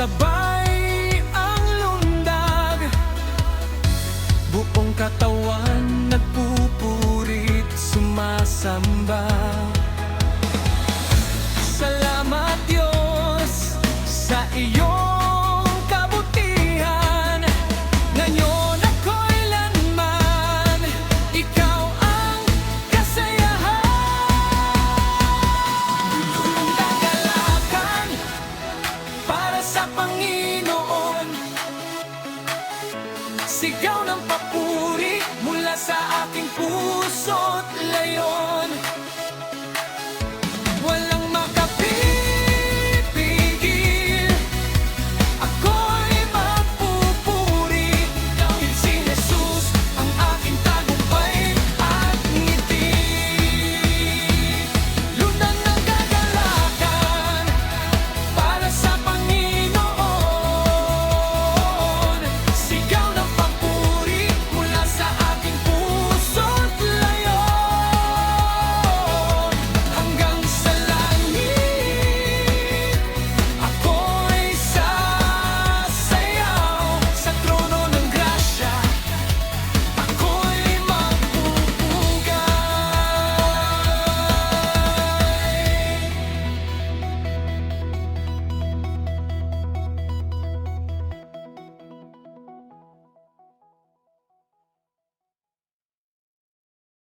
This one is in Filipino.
Sabay ang lundag. Buong katawan nagpupurit Sumasamba.